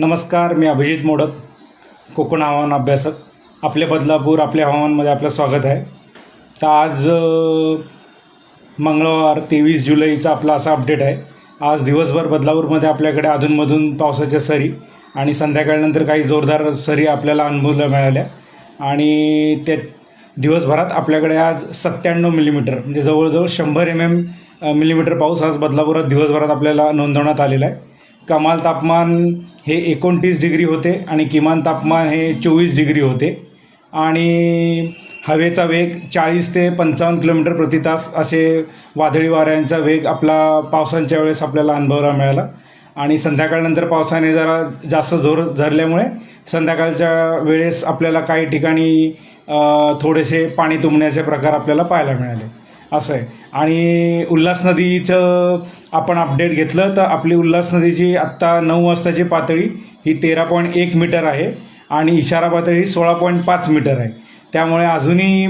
नमस्कार मी अभिजित मोडक कोकण हवामान अभ्यासक. आपले बदलापूर आपल्या हवामानमध्ये आपलं स्वागत आहे. तर आज मंगळवार तेवीस जुलैचा आपला असा अपडेट आहे. आज दिवसभर बदलापूरमध्ये आपल्याकडे अधूनमधून पावसाच्या सरी आणि संध्याकाळनंतर काही जोरदार सरी आपल्याला अनुभवायला मिळाल्या. आणि त्या दिवसभरात आपल्याकडे आज सत्त्याण्णव मिलीमीटर म्हणजे जवळजवळ शंभर एम एम मिलीमीटर पाऊस आज बदलापुरात दिवसभरात आपल्याला नोंदवण्यात आलेला आहे. कमाल तापमान हे एकोणतीस डिग्री होते आणि किमान तापमान हे चोवीस डिग्री होते. आणि हवेचा वेग चाळीस ते पंचावन्न किलोमीटर प्रति तास असे वादळी वाऱ्यांचा वेग आपला पावसांच्या वेळेस आपल्याला अनुभवायला मिळाला. आणि संध्याकाळनंतर पावसाने जरा जास्त जोर धरल्यामुळे संध्याकाळच्या वेळेस आपल्याला काही ठिकाणी थोडेसे पाणी तुंबण्याचे प्रकार आपल्याला पाहायला मिळाले. असं आहे. आणि उल्हास नदीचं आपण अपडेट घेतलं तर आपली उल्हास नदीची आत्ता नऊ वाजताची पातळी ही तेरा पॉईंट एक मीटर आहे आणि इशारा पातळी ही सोळा पॉईंट पाच मीटर आहे. त्यामुळे अजूनही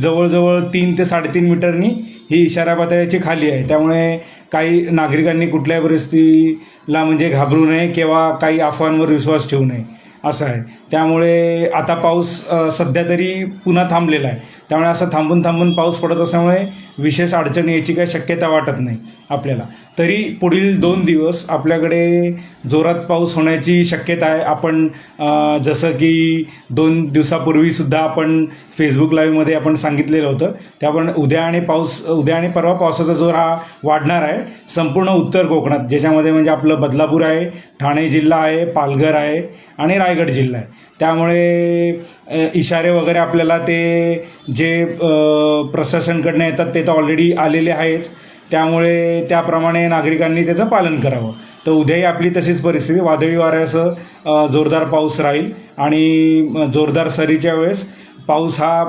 जवळजवळ तीन ते साडेतीन मीटरनी ही इशारा पातळीची खाली आहे. त्यामुळे काही नागरिकांनी कुठल्याही परिस्थितीला म्हणजे घाबरू नये किंवा काही अफवांवर विश्वास ठेवू नये. असं आहे. त्यामुळे आता पाऊस सध्या तरी पुन्हा थांबलेला आहे. त्यामुळे असं थांबून थांबून पाऊस पडत असल्यामुळे विशेष अडचण यायची काही शक्यता वाटत नाही आपल्याला. तरी पुढील दोन दिवस आपल्याकडे जोरात पाऊस होण्याची शक्यता आहे. आपण जसं की दोन दिवसापूर्वीसुद्धा आपण फेसबुक लाईव्हमध्ये आपण सांगितलेलं होतं. त्या आपण उद्या आणि पाऊस उद्या आणि परवा पावसाचा जोर हा वाढणार आहे. संपूर्ण उत्तर कोकणात ज्याच्यामध्ये म्हणजे आपलं बदलापूर आहे ठाणे जिल्हा आहे पालघर आहे आणि रायगड जिल्हा आहे. त्यामुळे इशारे वगैरे आपल्याला ते जे प्रशासनकडनं येतात ते तर ऑलरेडी आलेले आहेच. त्यामुळे त्याप्रमाणे नागरिकांनी त्याचं पालन करावं. तर उद्याही आपली तशीच परिस्थिती. वादळी वाऱ्यासह जोरदार पाऊस राहील. आणि जोरदार सरीच्या वेळेस पाऊस हा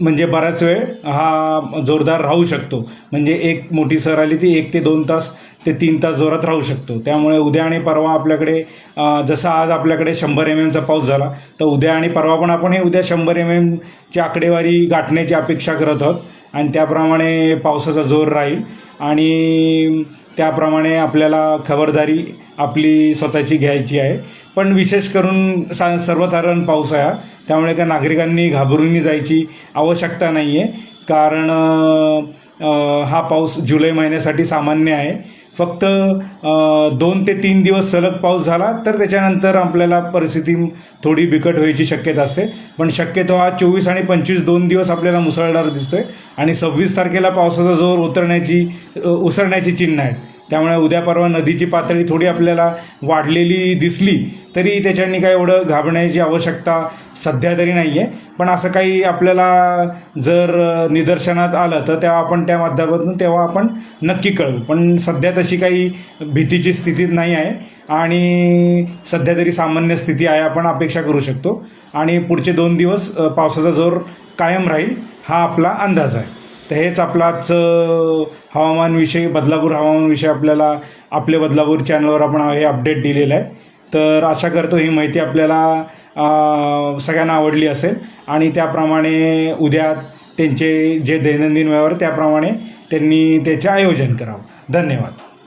म्हणजे बराच वेळ हा जोरदार राहू शकतो. म्हणजे एक मोठी सर आली ती एक ते दोन तास ते तीन तास जोरात राहू शकतो. त्यामुळे उद्या आणि परवा आपल्याकडे जसा जसं आज आपल्याकडे शंभर एम एमचा पाऊस झाला तर उद्या आणि परवा पण आपण हे उद्या शंभर एम एमची आकडेवारी गाठण्याची अपेक्षा करत आहोत. आणि त्याप्रमाणे पावसाचा जोर राहील. आणि त्याप्रमाणे आपल्याला खबरदारी आपली स्वतःची घ्यायची आहे. पण विशेष करून सा सर्वसाधारण पाऊस आहे हा. त्यामुळे काय नागरिकांनी घाबरूनही जायची आवश्यकता नाही आहे कारण हा पाऊस जुलै महिन्यासाठी सामान्य आहे. फक्त दोन ते तीन दिवस सलग पाऊस झाला तर त्याच्यानंतर आपल्याला परिस्थिती थोडी बिकट व्हायची शक्यता असते. पण शक्यतो हा चोवीस आणि पंचवीस दोन दिवस आपल्याला मुसळधार दिसतोय. आणि सव्वीस तारखेला पावसाचा जोर उतरण्याची उसळण्याची चिन्ह आहेत. त्यामुळे उद्या परवा नदीची पातळी थोडी आपल्याला वाढलेली दिसली तरी त्याच्यानी काय एवढं घाबरण्याची आवश्यकता सध्या तरी नाही आहे पण असं काही आपल्याला जर निदर्शनात आलं तर तेव्हा आपण त्या माध्यमातून तेव्हा आपण नक्की कळवू पण सध्या तशी काही भीतीची स्थिती नाही आहे आणि सध्या तरी सामान्य स्थिती आहे आपण अपेक्षा करू शकतो. आणि पुढचे दोन दिवस पावसाचा जोर कायम राहील हा आपला अंदाज आहे. तर हेच आपलाच हवामानविषयी बदलापूर हवामानविषयी आपल्याला आपले बदलापूर चॅनलवर आपण हे अपडेट दिलेलं आहे. तर आशा करतो ही माहिती आपल्याला सगळ्यांना आवडली असेल. आणि त्याप्रमाणे उद्या त्यांचे जे दैनंदिन व्यवहार त्याप्रमाणे त्यांनी त्याचे आयोजन करावं. धन्यवाद.